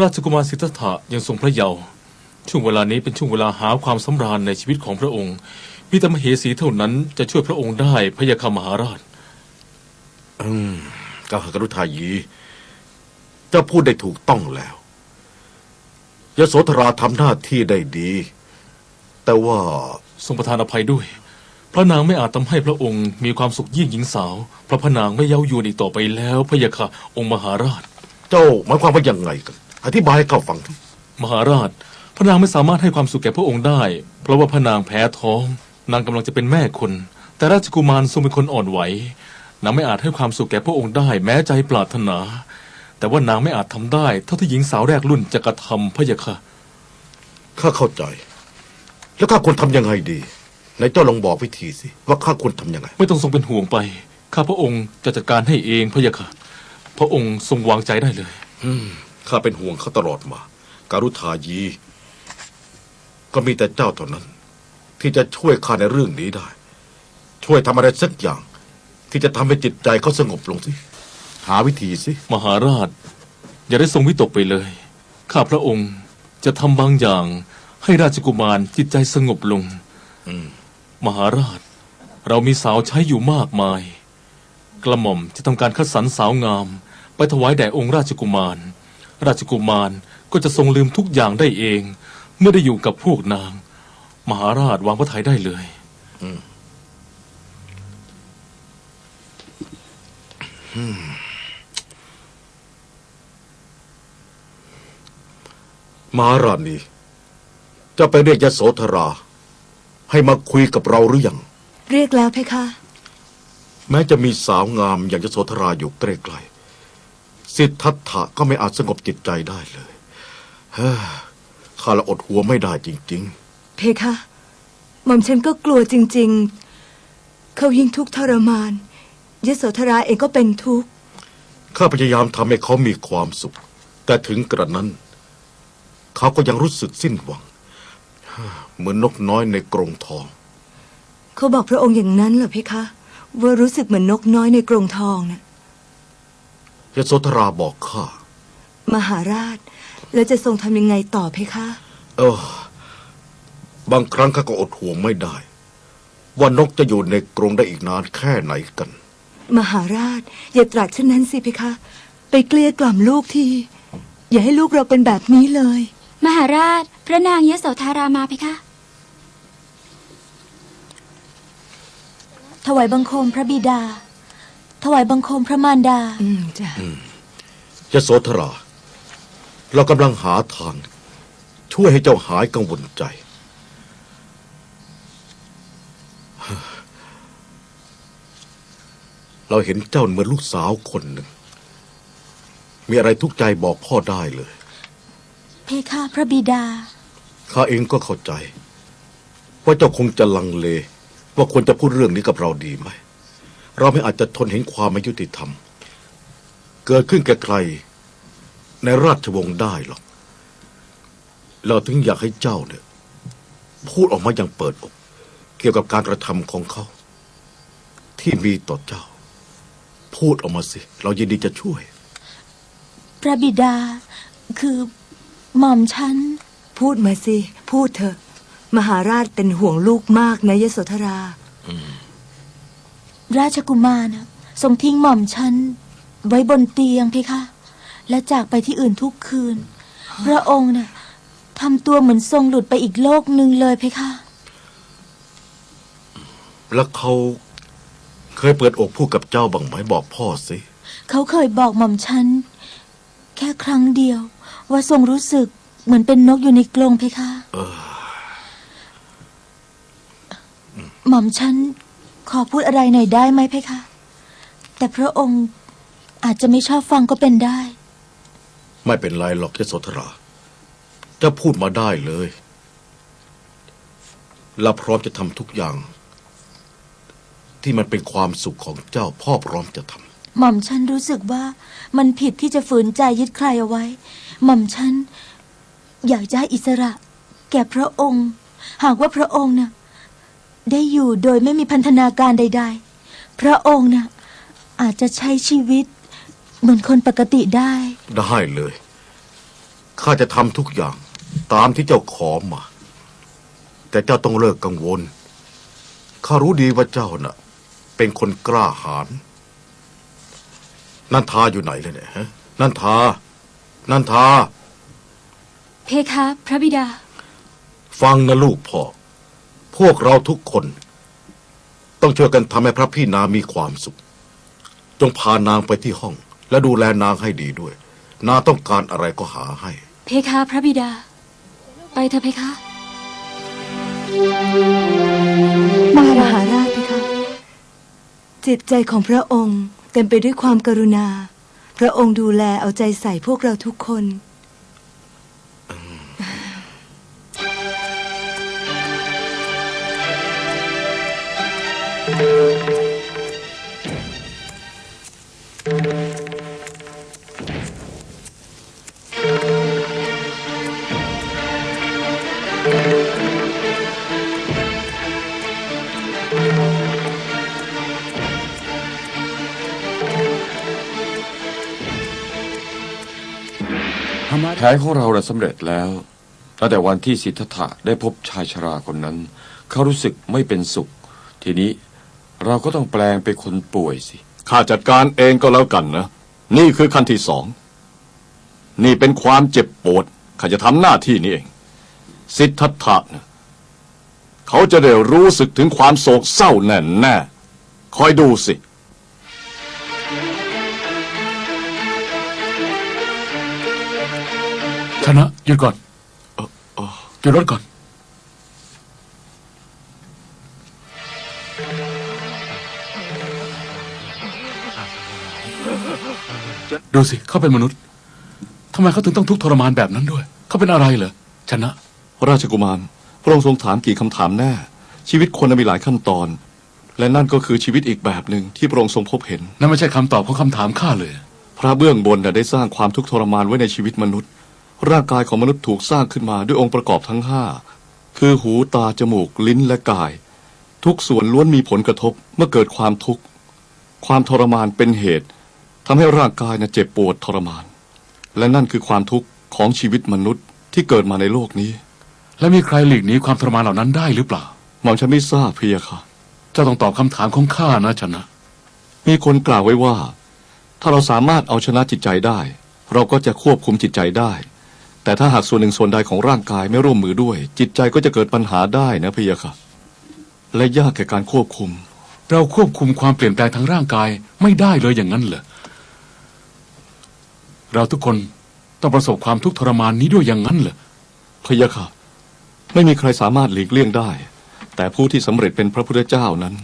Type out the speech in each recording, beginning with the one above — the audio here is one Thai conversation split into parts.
ราชกุมารสิทธัตถะยังทรงพระเยาว์ช่วงเวลานี้เป็นช่วงเวลาหาความสำราญในชีวิตของพระองค์มีแต่มเหสีเท่านั้นจะช่วยพระองค์ได้พระยาคามหาราชกาหากรุทายีเจ้าพูดได้ถูกต้องแล้วยโสธราทำหน้าที่ได้ดี แต่ว่าทรงประทานอภัยด้วย พระนางไม่อาจทำให้พระองค์มีความสุขยิ่งหญิงสาว เพราะพระนางไม่เย้ายวนอีกต่อไปแล้วพระยาค่ะองค์มหาราช เจ้าหมายความว่ายังไงกัน อธิบายให้ข้าฟังทีมหาราช พระนางไม่สามารถให้ความสุขแก่พระองค์ได้ เพราะว่าพระนางแพ้ท้อง นางกำลังจะเป็นแม่คน แต่ราชกุมารทรงเป็นคนอ่อนไหว นางไม่อาจให้ความสุขแก่พระองค์ได้ แม้ใจปรารถนา แต่ว่านางไม่อาจทำได้ เท่าที่หญิงสาวแรกรุ่นจะกระทำพระยาค่ะ ข้าเข้าใจ แล้วข้าควรทำยังไงดีไหนเจ้าลองบอกวิธีสิ ว่าข้าควรทำยังไง ไม่ต้องทรงเป็นห่วงไป ข้าพระองค์จะจัดการให้เองพระยาค่ะ พระองค์ทรงวางใจได้เลย ข้าเป็นห่วงเขาตลอดมา การุธายี ก็มีแต่เจ้าเท่านั้น ที่จะช่วยข้าในเรื่องนี้ได้ ช่วยทำอะไรสักอย่าง ที่จะทำให้จิตใจเขาสงบลงสิ หาวิธีสิ มหาราช อย่าได้ทรงวิตกไปเลย ข้าพระองค์จะทำบางอย่าง ให้ราชกุมารจิตใจสงบลงมหาราช เรามีสาวใช้อยู่มากมาย กระหม่อมจะทำการคัดสรรสาวงาม ไปถวายแด่องค์ราชกุมาร ราชกุมารก็จะทรงลืมทุกอย่างได้เอง เมื่อได้อยู่กับพวกนาง มหาราชวางพระทัยได้เลยมหาราณีเจะไปเรียกยโสธรา ให้มาคุยกับเราหรือยัง เรียกแล้วเพคะ แม้จะมีสาวงามอย่างยโสธราอยู่ใกล้ๆ สิทธัตถะก็ไม่อาจสงบจิตใจได้เลยเฮ้อข้าละอดหัวไม่ได้จริง เพคะหม่อมฉันก็กลัวจริง ๆ เขายิ่งทุกข์ทรมานยโสธราเองก็เป็นทุกข์ ๆ ข้าพยายามทำให้เขามีความสุข แต่ถึงกระนั้น เขาก็ยังรู้สึกสิ้นหวังเฮ้อเหมือนนกน้อยในกรงทอง เขาบอกพระองค์อย่างนั้นเหรอเพคะ ว่ารู้สึกเหมือนนกน้อยในกรงทองน่ะ ยโสธราบอกข้า มหาราช แล้วจะทรงทำยังไงต่อเพคะ เออ บางครั้งข้าก็อดห่วงไม่ได้ ว่านกจะอยู่ในกรงได้อีกนานแค่ไหนกัน มหาราช อย่าตรัสเช่นนั้นสิเพคะ ไปเกลี้ยกล่อมลูกที อย่าให้ลูกเราเป็นแบบนี้เลย มหาราช พระนางยโสธารามาเพคะ ถวายบังคมพระบิดา ถวายบังคมพระมารดา อืมจ้ะยโสธรา เรากำลังหาทาง ช่วยให้เจ้าหายกังวลใจ เราเห็นเจ้าเหมือนลูกสาวคนหนึ่ง มีอะไรทุกข์ใจบอกพ่อได้เลย เพคะพระบิดา ข้าเองก็เข้าใจ ว่าเจ้าคงจะลังเล ว่าควรจะพูดเรื่องนี้กับเราดีไหม เราไม่อาจจะทนเห็นความไม่ยุติธรรม เกิดขึ้นแก่ใคร ในราชวงศ์ได้หรอก เราถึงอยากให้เจ้าเนี่ย พูดออกมาอย่างเปิดอก เกี่ยวกับการกระทำของเขา ที่มีต่อเจ้า พูดออกมาสิ เรายินดีจะช่วย พระบิดา คือหม่อมฉัน พูดมาสิ พูดเถอะ มหาราชเป็นห่วงลูกมากนะยโสธรา ราชกุมารน่ะทรงทิ้งหม่อมฉันไว้บนเตียงเพคะ และจากไปที่อื่นทุกคืน พระองค์น่ะทำตัวเหมือนทรงหลุดไปอีกโลกหนึ่งเลยเพคะ แล้วเขาเคยเปิดอกพูดกับเจ้าบ้างไหมบอกพ่อสิ เขาเคยบอกหม่อมฉัน แค่ครั้งเดียว ว่าทรงรู้สึกเหมือนเป็นนกอยู่ในกรงเพคะเออหม่อมฉัน ขอพูดอะไรหน่อยได้ไหมเพคะ แต่พระองค์อาจจะไม่ชอบฟังก็เป็นได้ ไม่เป็นไรหรอกยโสธรา จะพูดมาได้เลย และพร้อมจะทำทุกอย่าง ที่มันเป็นความสุขของเจ้าพ่อพร้อมจะทหม่อมฉันรู้สึกว่ามันผิดที่จะฝืนใจยึดใครเอาไว้ หม่อมฉันอยากจะให้อิสระ แก่พระองค์ หากว่าพระองค์น่ะ ได้อยู่โดยไม่มีพันธนาการใด ๆ พระองค์น่ะอาจจะใช้ชีวิต เหมือนคนปกติได้ำได้เลย ข้าจะทำทุกอย่างตามที่เจ้าขอมา แต่เจ้าต้องเลิกกังวล ข้ารู้ดีว่าเจ้าน่ะ เป็นคนกล้าหาญนันทาอยู่ไหนเลยเนี่ยฮะนันทา นันทา เพคะ พระบิดา ฟังนะลูกพ่อ พวกเราทุกคน ต้องช่วยกันทำให้พระพี่นางมีความสุข จงพานางไปที่ห้อง และดูแลนางให้ดีด้วย นางต้องการอะไรก็หาให้ เพคะพระบิดา ไปเถอะเพคะมหาราชเพคะ จิตใจของพระองค์เต็มไปด้วยความกรุณา พระองค์ดูแลเอาใจใส่พวกเราทุกคน แผนของเราสำเร็จแล้ว ตั้งแต่วันที่สิทธัตถะได้พบชายชราคนนั้น เขารู้สึกไม่เป็นสุข ทีนี้ เราก็ต้องแปลงเป็นคนป่วยสิ ข้าจัดการเองก็แล้วกันนะ นี่คือขั้นที่สอง นี่เป็นความเจ็บปวดข้าจะทำหน้าที่นี้เอง สิทธัตถะนะเขาจะได้รู้สึกถึงความโศกเศร้าแน่แน่ๆคอยดูสิชนะหยุดก่อนหยุดรถก่อน ดูสิเขาเป็นมนุษย์ทำไมเขาถึงต้องทุกข์ทรมานแบบนั้นด้วย เขาเป็นอะไรเหรอชนะ ราชกุมาร พระองค์ทรงถามกี่คำถามแน่ ชีวิตคนน่ะมีหลายขั้นตอน และนั่นก็คือชีวิตอีกแบบหนึ่งที่พระองค์ทรงพบเห็น นั่นไม่ใช่คำตอบของคำถามข้าเลย พระเบื้องบนน่ะได้สร้างความทุกข์ทรมานไว้ในชีวิตมนุษย์ ร่างกายของมนุษย์ถูกสร้างขึ้นมาด้วยองค์ประกอบทั้งห้าคือหูตาจมูก ลิ้นและกาย ทุกส่วนล้วนมีผลกระทบเมื่อเกิดความทุกข์ ความทรมานเป็นเหตุทำให้ร่างกายน่ะเจ็บปวดทรมาน และนั่นคือความทุกข์ของชีวิตมนุษย์ที่เกิดมาในโลกนี้ และมีใครหลีกหนีความทรมานเหล่านั้นได้หรือเปล่าหม่อมฉันไม่ทราบเพียค่ะ เจ้าต้องตอบคำถามของข้านะชนะ มีคนกล่าวไว้ว่า ถ้าเราสามารถเอาชนะจิตใจได้ เราก็จะควบคุมจิตใจได้ แต่ถ้าหากส่วนหนึ่งส่วนใดของร่างกายไม่ร่วมมือด้วย จิตใจก็จะเกิดปัญหาได้นะพี่ยะค่ะ และยากแก่การควบคุม เราควบคุมความเปลี่ยนแปลงทางร่างกายไม่ได้เลยอย่างนั้นเหรอ เราทุกคนต้องประสบความทุกข์ทรมานนี้ด้วยอย่างนั้นเหรอพะยะค่ะ ไม่มีใครสามารถหลีกเลี่ยงได้ แต่ผู้ที่สำเร็จเป็นพระพุทธเจ้านั้น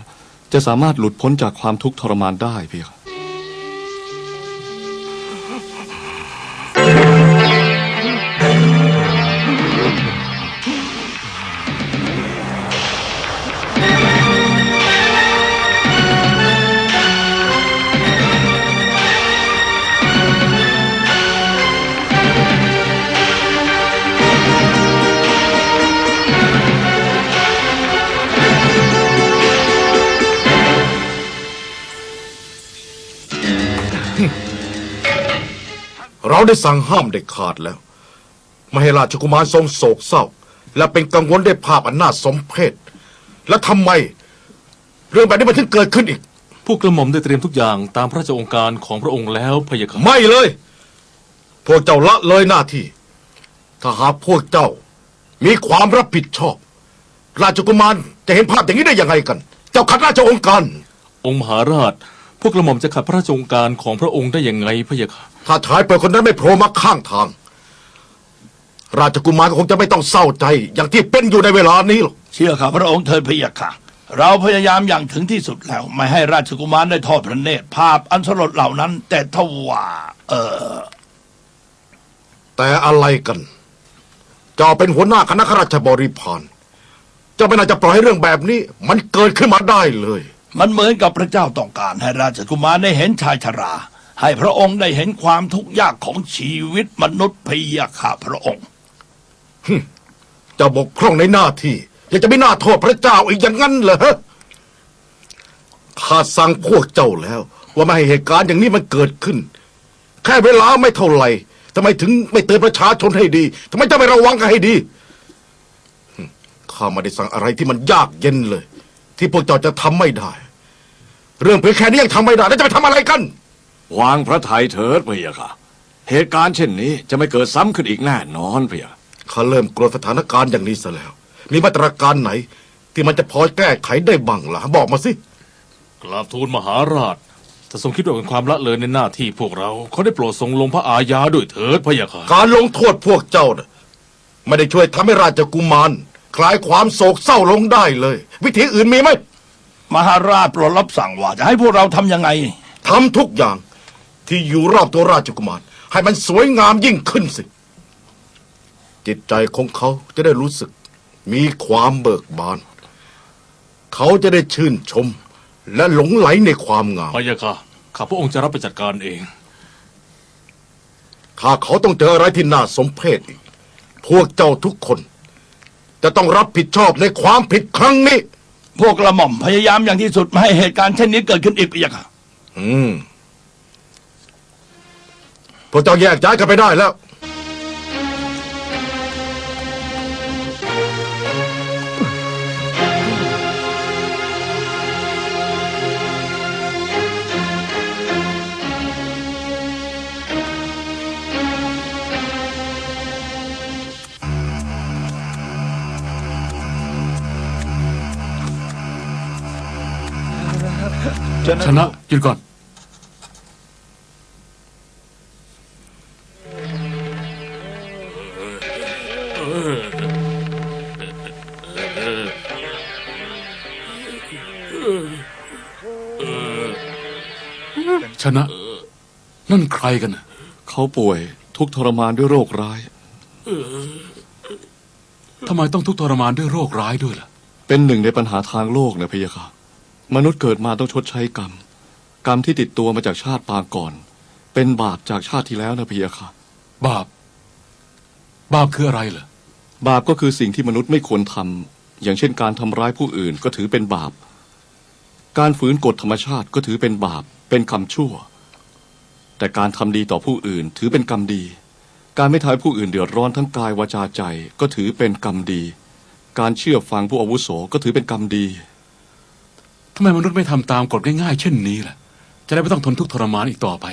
จะสามารถหลุดพ้นจากความทุกข์ทรมานได้พี่ค่ะ เราได้สั่งห้ามเด็ดขาดแล้ว ไม่ให้ราชกุมารทรงโศกเศร้า และเป็นกังวลด้วยภาพอันน่าสมเพชและทำไม เรื่องแบบนี้มันถึงเกิดขึ้นอีก พวกกระหม่อมได้เตรียมทุกอย่างตามพระราชองค์การของพระองค์แล้วพะยะค่ะไม่เลย พวกเจ้าละเลยหน้าที่ ถ้าหากพวกเจ้ามีความรับผิดชอบ ราชกุมารจะเห็นภาพอย่างนี้ได้ยังไงกัน เจ้าขัดราชองค์การ องค์มหาราช พวกกระหม่อมจะขัดพระราชองค์การของพระองค์ได้อย่างไงพะยะค่ะ ถ้าชายเปิดคนนั้นไม่โผล่มาข้างทาง ราชกุมารก็คงจะไม่ต้องเศร้าใจ อย่างที่เป็นอยู่ในเวลานี้หรอกเชื่อข้าพระองค์เถิดพะยะค่ะ เราพยายามอย่างถึงที่สุดแล้ว ไม่ให้ราชกุมารได้ทอดพระเนตรภาพอันสลดเหล่านั้น แต่ทว่า เออ แต่อะไรกันเจ้าเป็นหัวหน้าคณะข้าราชบริพารเจ้าไม่น่าจะปล่อยให้เรื่องแบบนี้ มันเกิดขึ้นมาได้เลย มันเหมือนกับพระเจ้าต้องการให้ราชกุมารได้เห็นชายชรา ให้พระองค์ได้เห็นความทุกข์ยากของชีวิตมนุษย์พยะค่ะพระองค์จ้าบกพร่องในหน้าที่ยังจะไม่น่าโทษพระเจ้าอีกอย่างนั้นเหรอข้าสั่งพวกเจ้าแล้ว ว่าไม่ให้เหตุการณ์อย่างนี้มันเกิดขึ้น แค่เวลาไม่เท่าไหร่ทำไมถึงไม่เตือนประชาชนให้ดีทำไมจะไม่ระวังกันให้ดีข้าไม่ได้สั่งอะไรที่มันยากเย็นเลย ที่พวกเจ้าจะทำไม่ได้ เรื่องเพียงแค่นี้ยังทำไม่ได้แล้วจะไปทำอะไรกัน วางพระทัยเถิดพะยะค่ะ เหตุการณ์เช่นนี้จะไม่เกิดซ้ำขึ้นอีกแน่นอนพะยะข้าเริ่มกลัวสถานการณ์อย่างนี้ซะแล้ว มีมาตรการไหน ที่มันจะพอแก้ไขได้บ้างล่ะบอกมาสิกราบทูลมหาราชถ้าทรงคิดว่าเป็นความละเลยในหน้าที่พวกเราเขาได้โปรดทรงลงพระอาญาด้วยเถิดพะยะค่ะการลงโทษพวกเจ้าน่ะไม่ได้ช่วยทำให้ราชกุมาร คลายความโศกเศร้าลงได้เลย วิธีอื่นมีไหมมหาราชโปรดรับสั่งว่าจะให้พวกเราทำยังไงทำทุกอย่าง ที่อยู่รอบตัวราชกุมาร ให้มันสวยงามยิ่งขึ้นสิ จิตใจของเขาจะได้รู้สึก มีความเบิกบาน เขาจะได้ชื่นชม และหลงไหลในความงามพะยะค่ะข้าพระองค์จะรับไปจัดการเอง ถ้าเขาต้องเจออะไรที่น่าสมเพชอีก พวกเจ้าทุกคน จะต้องรับผิดชอบในความผิดครั้งนี้ พวกกระหม่อมพยายามอย่างที่สุดไม่ให้เหตุการณ์เช่นนี้เกิดขึ้นอีกพะยะค่ะอืม พวกเจ้าแยกย้ายกันไปได้แล้ว ชนะหยุดก่อน ชนะ นั่นใครกันน่ะเขาป่วยทุกข์ทรมานด้วยโรคร้าย ทำไมต้องทุกข์ทรมานด้วยโรคร้ายด้วยล่ะ เป็นหนึ่งในปัญหาทางโลกนะพะยะค่ะ มนุษย์เกิดมาต้องชดใช้กรรม กรรมที่ติดตัวมาจากชาติปางก่อน เป็นบาปจากชาติที่แล้วนะพะยะค่ะ บาป บาปคืออะไรเหรอบาปก็คือสิ่งที่มนุษย์ไม่ควรทำ อย่างเช่นการทำร้ายผู้อื่นก็ถือเป็นบาป การฝืนกฎธรรมชาติก็ถือเป็นบาป เป็นคำชั่ว แต่การทำดีต่อผู้อื่นถือเป็นกรรมดี การไม่ทำให้ผู้อื่นเดือดร้อนทั้งกายวาจาใจก็ถือเป็นกรรมดี การเชื่อฟังผู้อาวุโสก็ถือเป็นกรรมดีทำไมมนุษย์ไม่ทำตามกฎง่ายๆ เช่นนี้ล่ะ จะได้ไม่ต้องทนทุกข์ทรมานอีกต่อไป